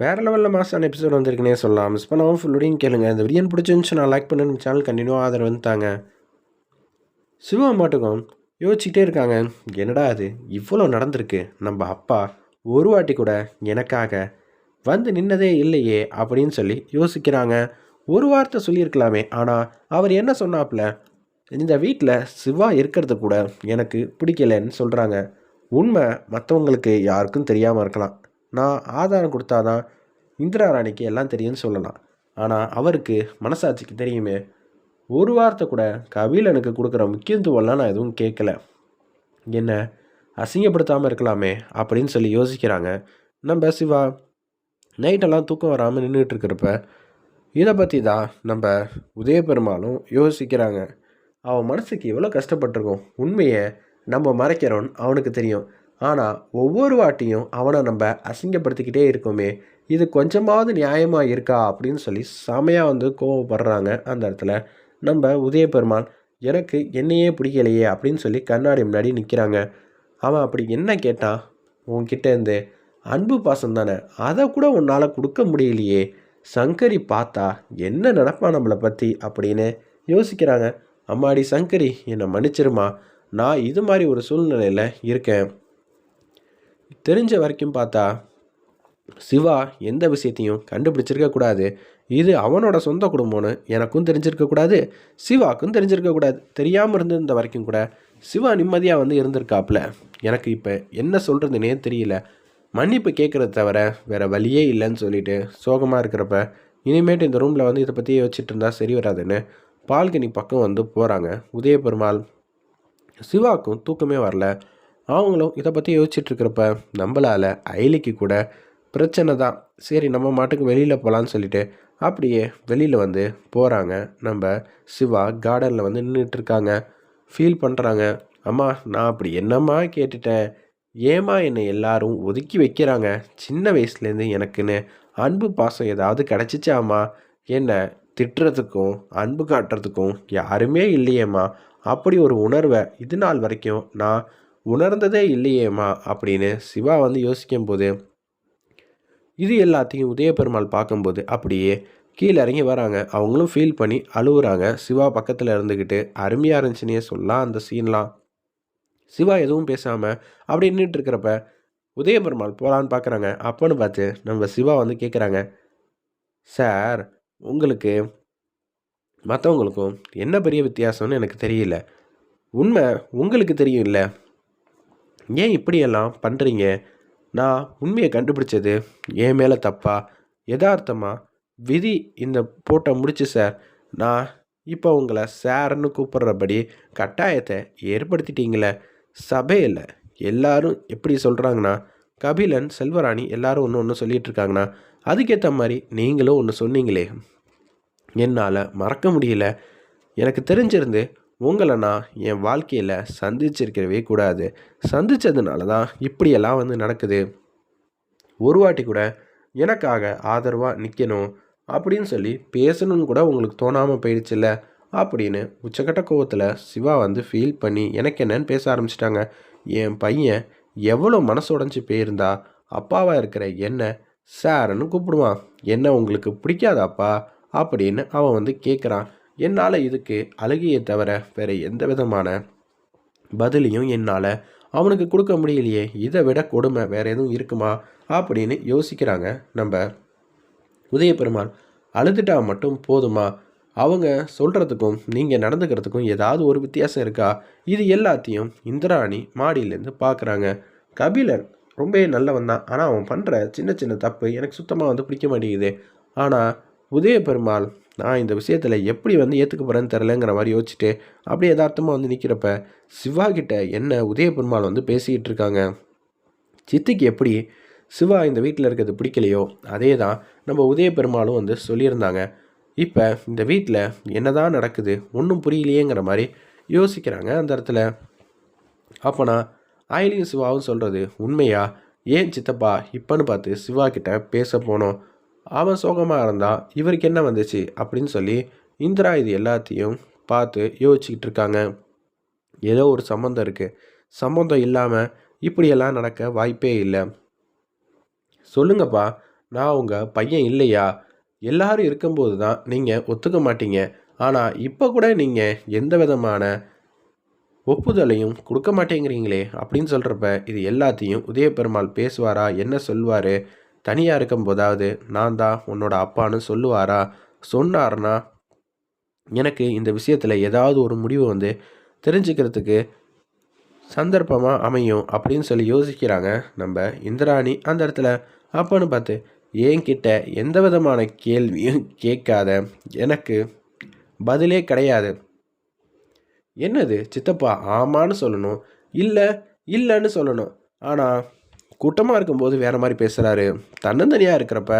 வேறு லெவலில் மாசான எபிசோட் வந்திருக்குனே சொல்லலாம். மிஸ் பண்ணாமல் ஃபுல்லோடையும் கேளுங்க. இந்த வீடியோ பிடிச்சிருந்துச்சு நான் லைக் பண்ணுன்னு சேனல் கண்டினியூ ஆதரவு வந்துட்டாங்க. சிவா மாட்டுக்கும் யோசிச்சுட்டே இருக்காங்க. என்னடா அது இவ்வளோ நடந்திருக்கு. நம்ம அப்பா ஒரு வாட்டி கூட எனக்காக வந்து நின்னதே இல்லையே அப்படின்னு சொல்லி யோசிக்கிறாங்க. ஒரு வார்த்தை சொல்லியிருக்கலாமே. ஆனால் அவர் என்ன சொன்னாப்புல? இந்த வீட்டில் சிவா இருக்கிறது கூட எனக்கு பிடிக்கலன்னு சொல்கிறாங்க உண்மை மற்றவங்களுக்கு யாருக்கும் தெரியாமல் இருக்கலாம். நான் ஆதாரம் கொடுத்தாதான் இந்திரா ராணிக்கு எல்லாம் தெரியும்னு சொல்லலாம். ஆனால் அவருக்கு மனசாட்சிக்கு தெரியுமே. ஒரு வார்த்தை கூட கபிலனுக்கு கொடுக்குற முக்கியத்துவம்லாம் நான் எதுவும் கேட்கல. என்ன அசிங்கப்படுத்தாமல் இருக்கலாமே அப்படின்னு சொல்லி யோசிக்கிறாங்க. நம்ம சிவா நைட்டெல்லாம் தூக்கம் வராமல் நின்றுட்டு இருக்கிறப்ப இதை பற்றி தான் நம்ம உதயபெருமாளும் யோசிக்கிறாங்க. அவன் மனசுக்கு எவ்வளோ கஷ்டப்பட்டிருக்கோம். உண்மையை நம்ம மறைக்கிறோன்னு அவனுக்கு தெரியும். ஆனால் ஒவ்வொரு வாட்டியும் அவனை நம்ம அசிங்கப்படுத்திக்கிட்டே இருக்கோமே இது கொஞ்சமாவது நியாயமாக இருக்கா அப்படின்னு சொல்லி செமையாக வந்து கோவப்படுறாங்க அந்த இடத்துல. நம்ம உதயபெருமான் எனக்கு என்னையே பிடிக்கலையே அப்படின்னு சொல்லி கண்ணாடி முன்னாடி நிற்கிறாங்க அவன் அப்படி என்ன கேட்டான் உன்கிட்ட இருந்து அன்பு பாசம் தானே அதை கூட உன்னால் கொடுக்க முடியலையே சங்கரி பார்த்தா என்ன நினப்பா நம்மளை பற்றி அப்படின்னு யோசிக்கிறாங்க. அம்மாடி சங்கரி என்னை மன்னிச்சிருமா நான் இது மாதிரி ஒரு சூழ்நிலையில் இருக்கேன். தெரிஞ்ச வரைக்கும் பார்த்தா சிவா எந்த விஷயத்தையும் கண்டுபிடிச்சிருக்கக்கூடாது இது அவனோட சொந்த குடும்பம்னு எனக்கும் தெரிஞ்சிருக்கக்கூடாது சிவாக்கும் தெரிஞ்சிருக்கக்கூடாது தெரியாமல் இருந்திருந்த வரைக்கும் கூட சிவா நிம்மதியாக வந்து இருந்திருக்காப்புல. எனக்கு இப்போ என்ன சொல்கிறதுனே தெரியல. மன்னிப்பு கேட்குறத தவிர வேறு வழியே இல்லைன்னு சொல்லிட்டு சோகமாக இருக்கிறப்ப இனிமேட்டு இந்த ரூமில் வந்து இதை பற்றி யோசிச்சுட்டு இருந்தால் சரி வராதுன்னு பால்கனி பக்கம் வந்து போகிறாங்க உதயபெருமாள் சிவாக்கும் தூக்கமே வரல. அவங்களும் இதை பற்றி யோசிச்சுட்டு இருக்கிறப்ப நம்மளால் ஐலிக்கு கூட பிரச்சனை தான். சரி நம்ம மாட்டுக்கு வெளியில் போகலான்னு சொல்லிட்டு அப்படியே வெளியில் வந்து போகிறாங்க நம்ம சிவா கார்டனில் வந்து நின்றுட்டுருக்காங்க ஃபீல் பண்ணுறாங்க அம்மா நான் அப்படி என்னம்மா கேட்டுட்டேன்? ஏமா என்னை எல்லாரும் ஒதுக்கி வைக்கிறாங்க? சின்ன வயசுலேருந்து எனக்குன்னு அன்பு பாசம் ஏதாவது கிடச்சிச்சாம்மா? என்னை திட்டுறதுக்கும் அன்பு காட்டுறதுக்கும் யாருமே இல்லையேம்மா? அப்படி ஒரு உணர்வை இது நாள் வரைக்கும் நான் உணர்ந்ததே இல்லையேம்மா அப்படின்னு சிவா வந்து யோசிக்கும் போது இது எல்லாத்தையும் உதயபெருமாள் பார்க்கும்போது அப்படியே கீழே இறங்கி வராங்க. அவங்களும் ஃபீல் பண்ணி அழுகுறாங்க சிவா பக்கத்தில் இருந்துக்கிட்டு அருமையாக இருந்துச்சுன்னே சொல்லலாம் அந்த சீன்லாம் சிவா எதுவும் பேசாமல் அப்படி நின்றுட்டு இருக்கிறப்ப உதயபெருமாள் போகலான்னு பார்க்குறாங்க. அப்போன்னு பார்த்து நம்ம சிவா வந்து கேட்குறாங்க சார் உங்களுக்கு மற்றவங்களுக்கும் என்ன பெரிய வித்தியாசம்னு எனக்கு தெரியல. உண்மை உங்களுக்கு தெரியும் இல்லை ஏன் இப்படியெல்லாம் பண்ணுறீங்க நான் உண்மையை கண்டுபிடிச்சது என் மேலே தப்பா? யதார்த்தமாக விதி இந்த போட்டை முடிச்சு சார். நான் இப்போ உங்களை சார்னு கூப்பிட்றபடி கட்டாயத்தை ஏற்படுத்திட்டீங்களே. சபையில் எல்லாரும் எப்படி சொல்கிறாங்கன்னா கபிலன் செல்வராணி எல்லாரும் ஒன்று ஒன்று சொல்லிகிட்டு இருக்காங்கண்ணா அதுக்கேற்ற மாதிரி நீங்களும் ஒன்று சொன்னீங்களே. என்னால் மறக்க முடியல. எனக்கு தெரிஞ்சிருந்து உங்களை நான் என் வாழ்க்கையில் சந்திச்சிருக்கவே கூடாது. சந்தித்ததுனால தான் இப்படியெல்லாம் வந்து நடக்குது. ஒரு வாட்டி கூட எனக்காக ஆதரவாக நிற்கணும் அப்படின்னு சொல்லி பேசணும்னு கூட உங்களுக்கு தோணாமல் போயிடுச்சுல்ல? அப்படின்னு உச்சக்கட்ட கோவத்தில் சிவா வந்து ஃபீல் பண்ணி எனக்கு என்னன்னு பேச ஆரம்பிச்சிட்டாங்க. என் பையன் எவ்வளோ மனசு உடஞ்சி போயிருந்தா அப்பாவாக இருக்கிற என்ன சார்னு கூப்பிடுவான். என்ன உங்களுக்கு பிடிக்காதாப்பா அப்படின்னு அவன் வந்து கேட்குறான் என்னால் இதுக்கு அழுகையை தவிர வேறு எந்த விதமான பதிலையும் என்னால் அவனுக்கு கொடுக்க முடியலையே இதை விட கொடுமை வேறு எதுவும் இருக்குமா அப்படின்னு யோசிக்கிறாங்க நம்ம உதயபெருமான். அழுதுட்டா மட்டும் போதுமா? அவங்க சொல்கிறதுக்கும் நீங்கள் நடந்துக்கிறதுக்கும் ஏதாவது ஒரு வித்தியாசம் இருக்கா? இது எல்லாத்தையும் இந்திராணி மாடியிலேருந்து பார்க்குறாங்க கபிலன் ரொம்பவே நல்லவன் தான். ஆனால் அவன் பண்ணுற சின்ன சின்ன தப்பு எனக்கு சுத்தமாக வந்து பிடிக்க மாட்டேங்குது. ஆனால் உதயபெருமாள் நான் இந்த விஷயத்தில் எப்படி வந்து ஏற்றுக்க போகிறேன்னு தெரிலங்கிற மாதிரி யோசிச்சுட்டு அப்படியே யதார்த்தமாக வந்து நிற்கிறப்ப சிவா கிட்ட என்ன உதயபெருமாள் வந்து பேசிக்கிட்டு இருக்காங்க? சித்திக்கு எப்படி சிவா இந்த வீட்டில் இருக்கிறது பிடிக்கலையோ அதே தான் நம்ம உதயபெருமாளும் வந்து சொல்லியிருந்தாங்க. இப்போ இந்த வீட்டில் என்ன தான் நடக்குது ஒன்றும் புரியலையேங்கிற மாதிரி யோசிக்கிறாங்க அந்த இடத்துல. அப்போனா ஆயிலியும் சிவாவும் சொல்கிறது உண்மையா? ஏன் சித்தப்பா இப்போன்னு பார்த்து சிவா கிட்ட பேச போனோம்? அவன் சோகமாக இருந்தால் இவருக்கு என்ன வந்துச்சு அப்படின்னு சொல்லி இந்திரா இது எல்லாத்தையும் பார்த்து யோசிச்சுக்கிட்டு இருக்காங்க. ஏதோ ஒரு சம்மந்தம் இருக்குது சம்மந்தம் இல்லாமல் இப்படியெல்லாம் நடக்க வாய்ப்பே இல்லை. சொல்லுங்கப்பா நான் உங்கள் பையன் இல்லையா? எல்லாரும் இருக்கும்போது தான் நீங்கள் ஒத்துக்க மாட்டீங்க. ஆனால் இப்போ கூட நீங்கள் எந்த விதமான ஒப்புதலையும் கொடுக்க மாட்டேங்கிறீங்களே அப்படின்னு சொல்கிறப்ப இது எல்லாத்தையும் உதயபெருமாள் பேசுவாரா? என்ன சொல்வார்? தனியாக இருக்கும்போதாவது நான் தான் உன்னோட அப்பான்னு சொல்லுவாரா? சொன்னார்னா எனக்கு இந்த விஷயத்தில் ஏதாவது ஒரு முடிவு வந்து தெரிஞ்சுக்கிறதுக்கு சந்தர்ப்பமாக அமையும் அப்படின்னு சொல்லி யோசிக்கிறாங்க நம்ம இந்திராணி அந்த இடத்துல. அப்பன்னு பார்த்து என்கிட்ட எந்த விதமான கேள்வியும் கேட்காத. எனக்கு பதிலே கிடையாது. என்னது சித்தப்பா ஆமான்னு சொல்லணும். இல்லை இல்லைன்னு சொல்லணும். ஆனால் கூட்டமாக இருக்கும்போது வேறு மாதிரி பேசுகிறாரு தன்னந்தனியாக இருக்கிறப்ப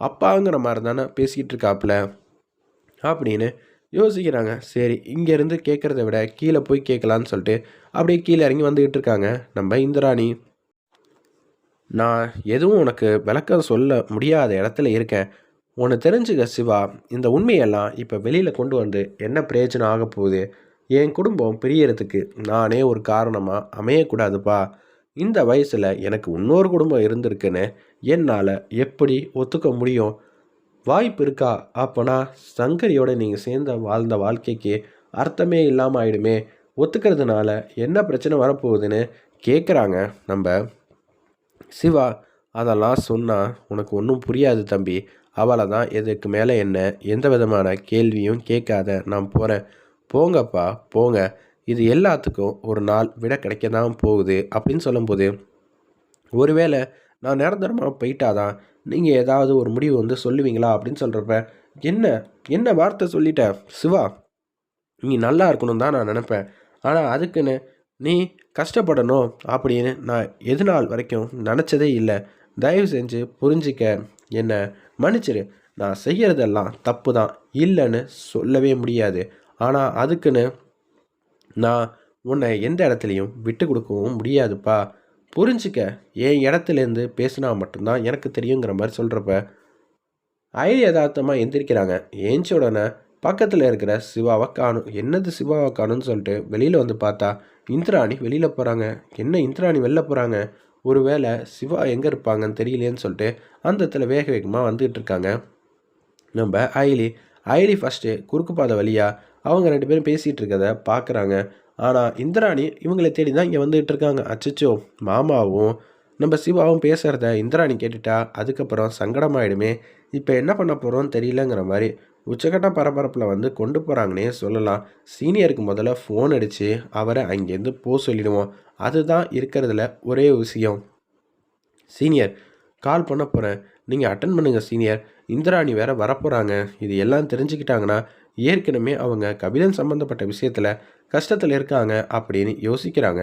அப்பாங்கிற மாதிரி தானே பேசிக்கிட்டு இருக்காப்புல. அப்படின்னு யோசிக்கிறாங்க. சரி இங்கேருந்து கேட்குறத விட கீழே போய் கேட்கலான்னு சொல்லிட்டு அப்படியே கீழே இறங்கி வந்துக்கிட்டு இருக்காங்க. நம்ம இந்திராணி. நான் எதுவும் உனக்கு விளக்கம் சொல்ல முடியாத இடத்துல இருக்கேன். உன்னை தெரிஞ்சுக்க சிவா. இந்த உண்மையெல்லாம் இப்போ வெளியில் கொண்டு வந்து என்ன பிரயோஜனம் ஆக போகுது? என் குடும்பம் பிரியறதுக்கு நானே ஒரு காரணமாக அமையக்கூடாதுப்பா இந்த வயசில் எனக்கு இன்னொரு குடும்பம் இருந்திருக்குன்னு என்னால் எப்படி ஒத்துக்க முடியும்? வாய்ப்பு இருக்கா? அப்போனா சங்கரியோட நீங்கள் சேர்ந்த வாழ்ந்த வாழ்க்கைக்கு அர்த்தமே இல்லாமல் ஆயிடுமே. ஒத்துக்கிறதுனால என்ன பிரச்சனை வரப்போகுதுன்னு கேட்குறாங்க நம்ம சிவா. அதெல்லாம் சொன்னால் உனக்கு ஒன்றும் புரியாது தம்பி. அவளை தான் எதுக்கு மேலே என்ன எந்த விதமான கேள்வியும் கேட்காத. நான் போகிறேன் போங்கப்பா போங்க. இது எல்லாத்துக்கும் ஒரு நாள் விட கிடைக்க தான் போகுது அப்படின்னு சொல்லும்போது ஒருவேளை நான் நிரந்தரமாக போயிட்டாதான் நீங்கள் ஏதாவது ஒரு முடிவு வந்து சொல்லுவீங்களா அப்படின்னு சொல்கிறப்ப என்ன என்ன வார்த்தை சொல்லிட்ட? சிவா நீ நல்லா இருக்கணும் தான் நான் நினப்பேன். ஆனால் அதுக்குன்னு நீ கஷ்டப்படணும் அப்படின்னு நான் எது நாள் வரைக்கும் நினச்சதே இல்லை. தயவு செஞ்சு புரிஞ்சிக்க. என்ன மன்னிச்சிரு. நான் செய்கிறதெல்லாம் தப்பு தான் இல்லைன்னு சொல்லவே முடியாது. ஆனால் அதுக்குன்னு நான் உன்னை எந்த இடத்துலையும் விட்டு கொடுக்கவும் முடியாதுப்பா. புரிஞ்சிக்க என் இடத்துலேருந்து பேசினா மட்டும்தான் எனக்கு தெரியுங்கிற மாதிரி சொல்கிறப்ப ஐடி யதார்த்தமாக எந்திரிக்கிறாங்க. ஏஞ்ச உடனே பக்கத்தில் இருக்கிற சிவாவை காணும் என்னது சிவாவை காணும்னு சொல்லிட்டு வெளியில் வந்து பார்த்தா இந்திராணி வெளியில் போகிறாங்க என்ன இந்திராணி வெளில போகிறாங்க ஒருவேளை சிவா எங்கே இருப்பாங்கன்னு தெரியலேன்னு சொல்லிட்டு அந்த இடத்துல வேக வேகமாக வந்துகிட்டு இருக்காங்க. நம்ம ஐலி அயலி ஃபஸ்ட்டு குறுக்கு பாதை வழியாக அவங்க ரெண்டு பேரும் பேசிகிட்டு இருக்கதை பார்க்குறாங்க. ஆனால் இந்திராணி இவங்களை தேடி தான் இங்கே வந்துகிட்டு இருக்காங்க அச்சச்சோ மாமாவும் நம்ம சிவாவும் பேசுகிறத இந்திராணி கேட்டுட்டா அதுக்கப்புறம் சங்கடமாயிடுமே. இப்போ என்ன பண்ண போகிறோம்னு தெரியலங்கிற மாதிரி உச்சக்கட்ட பரபரப்பில் வந்து கொண்டு போகிறாங்கன்னே சொல்லலாம். சீனியருக்கு முதல்ல ஃபோன் அடித்து அவரை அங்கேருந்து போக சொல்லிடுவோம். அதுதான் இருக்கிறதுல ஒரே விஷயம். சீனியர் கால் பண்ண போகிறேன் நீங்கள் அட்டன் பண்ணுங்கள் சீனியர். இந்திராணி வேற வரப்போகிறாங்க இது எல்லாம் தெரிஞ்சுக்கிட்டாங்கன்னா ஏற்கனவே அவங்க கபிலன் சம்மந்தப்பட்ட விஷயத்தில் கஷ்டத்தில் இருக்காங்க அப்படின்னு யோசிக்கிறாங்க.